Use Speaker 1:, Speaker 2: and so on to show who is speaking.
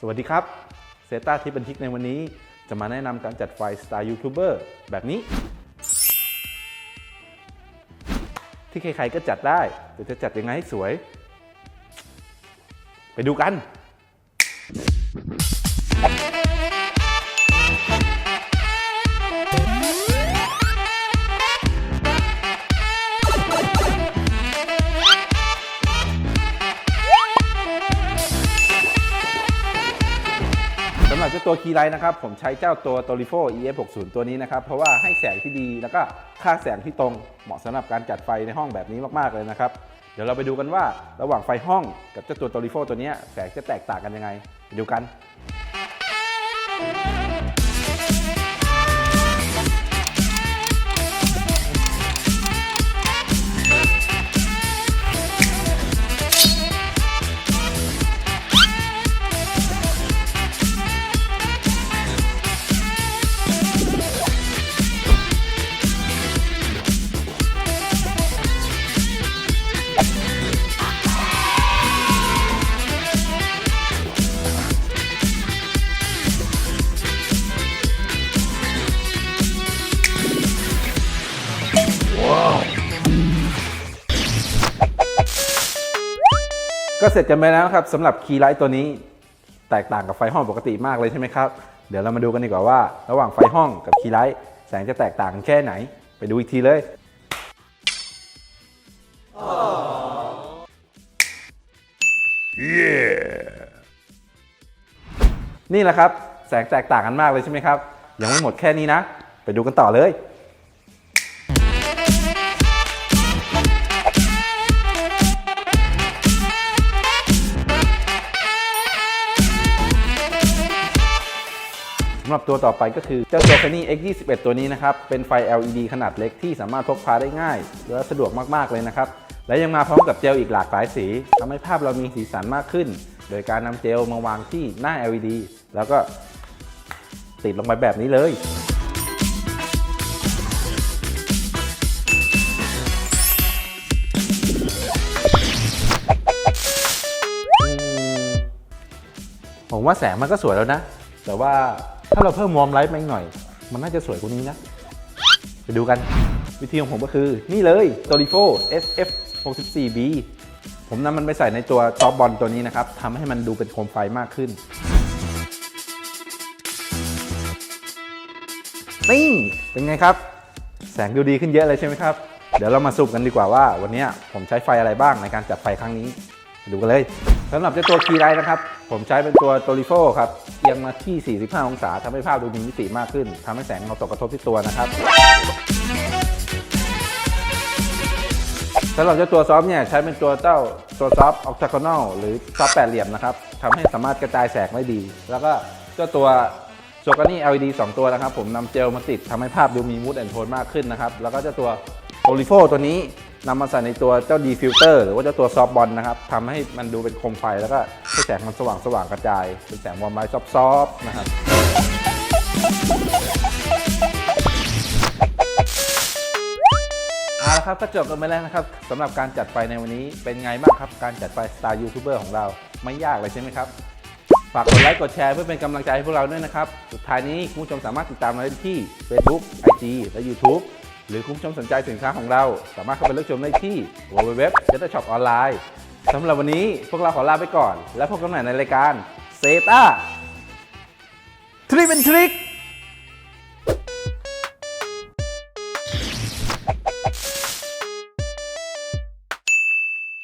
Speaker 1: สวัสดีครับเซต้าทิปบันทิกในวันนี้ จะมาแนะนำการจัดไฟสไตล์ยูทูบเบอร์แบบนี้ ที่ใครๆก็จัดได้แต่จะจัดยังไงให้สวย ไปดูกัน ตัวคีย์ไลท์นะครับ ผมใช้เจ้าตัว t o r i f o EF60 ตัวนี้นะครับ เพราะว่าให้แสงที่ดีแล้วก็ค่าแสงที่ตรงเหมาะสำหรับการจัดไฟในห้องแบบนี้มาก ๆ เลยนะครับ เดี๋ยวเราไปดูกันว่าระหว่างไฟห้องกับเจ้าตัว t o r i f o ตัวนี้แสงจะแตกต่างกันยังไงไปดูกัน ก็เสร็จกันไปแล้วนะครับสำหรับคีย์ไลท์ตัวนี้ แตกต่างกับไฟห้องปกติมากเลยใช่ไหมครับ เดี๋ยวเรามาดูกันดีกว่าว่า ระหว่างไฟห้องกับคีย์ไลท์แสงจะแตกต่างกันแค่ไหน ไปดูอีกทีเลยนี่แหละครับ แสงแตกต่างกันมากเลยใช่ไหมครับ ยังไม่หมดแค่นี้นะ ไปดูกันต่อเลย สำหรับตัวต่อไปก็คือเจ้าตัว Sony X21 ตัวนี้นะครับ เป็นไฟ LED ขนาดเล็กที่สามารถพกพาได้ง่าย และสะดวกมากๆเลยนะครับ และยังมาพร้อมกับเจลอีกหลากหลายสีทำให้ภาพเรามีสีสันมากขึ้น โดยการนำเจลมาวางที่หน้า LED แล้วก็ติดลงไปแบบนี้เลยผมว่าแสงมันก็สวยแล้วนะ แต่ว่า ถ้าเราเพิ่มวอร์มไลท์มาอีกหน่อย มันน่าจะสวยกว่านี้นะ ไปดูกัน วิธีของผมก็คือ นี่เลย t o r i f o SF 64B ผมนำมันไปใส่ในตัวซอฟบอลตัวนี้นะครับทำให้มันดูเป็นโคมไฟมากขึ้นนี่เป็นไงครับ แสงดูดีขึ้นเยอะเลยใช่ไหมครับ เดี๋ยวเรามาสรุปกันดีกว่าว่า วันนี้ผมใช้ไฟอะไรบ้างในการจัดไฟครั้งนี้ไปดูกันเลยสำหรับเจ้าตัวคีไลท์นะครับ ผมใช้เป็นตัว t o r i f o ครับ เอียงมาที่ 45 องศาทำให้ภาพดูมีมิติมากขึ้นทำให้แสงเราตกกระทบที่ตัวนะครับสำหรับเจ้าตัวซอฟเนี่ยใช้เป็นตัวเจ้าตัวซอฟออกซิโนอลหรือซอฟแปดเหลี่ยมนะครับทำให้สามารถกระจายแสงได้ดี แล้วก็เจ้าตัวโชกานี่ LED 2 ตัวนะครับ ผมนำเจลมาติดทำให้ภาพดูมีมูดแอนโทนมากขึ้นนะครับ แล้วก็เจ้าตัวโอลิโฟตัวนี้นำมาใส่ในตัวเจ้าดีฟิลเตอร์หรือว่าเจ้าตัวซอฟบอลนะครับทำให้มันดูเป็นโคมไฟแล้วก็ ให้แสงมันสว่างสว่างกระจาย เป็นแสงวอมไลท์ซอฟต์ๆนะครับเอาละครับก็จบกันไปแล้วนะครับสำหรับการจัดไฟในวันนี้เป็นไงบ้างครับ การจัดไฟสไตล์ยูทูบเบอร์ของเราไม่ยากเลยใช่ไหมครับ ฝากกดไลค์กดแชร์เพื่อเป็นกำลังใจให้พวกเราด้วยนะครับ สุดท้ายนี้คุณผู้ชมสามารถติดตามเราได้ที่ Facebook IG และ YouTube หรือคุณผู้ชมสนใจสินค้าของเรา สามารถเข้าไปเลือกชมได้ที่ www j สำหรับวันนี้พวกเราขอลาไปก่อน และพบกันใหม่ในรายการเซต้าทริปเป็นทริค